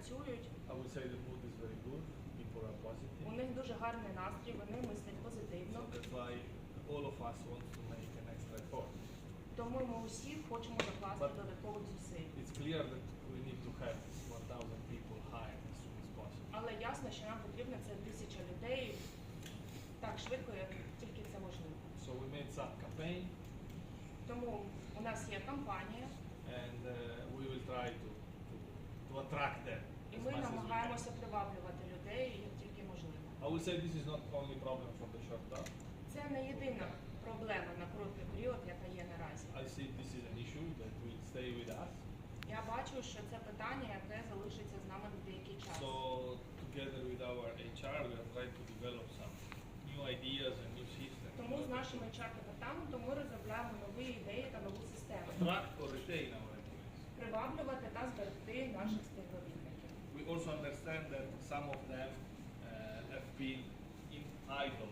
працюють. I would say the mood is very good. People are У positive. них дуже гарний настрій, вони мислять позитивно. That's why all of us want to make an extra effort. Тому ми усі хочемо докласти додаткових зусиль. It's clear that we need to have 1,000 people hired as soon as possible. Але ясно, що нам потрібно це тисяча людей так швидко, як тільки це можливо. So we made some campaign Тому у нас є кампанія, and uh, we will to attract them і ми намагаємося приваблювати людей як тільки можливо. I would say this is not only problem for the short term. Це не єдина проблема на короткий період, яка є наразі. I see this is an issue that will stay with us. Я бачу, що це питання, яке залишиться з нами на деякий час. So together with our HR, we are trying to develop some new ideas and new systems. Тому з нашим HR департаментом ми розробляємо нові ідеї та нову систему. Attract or retain our employees. Приваблювати та зберегти наших also understand that some of them uh, have been in idle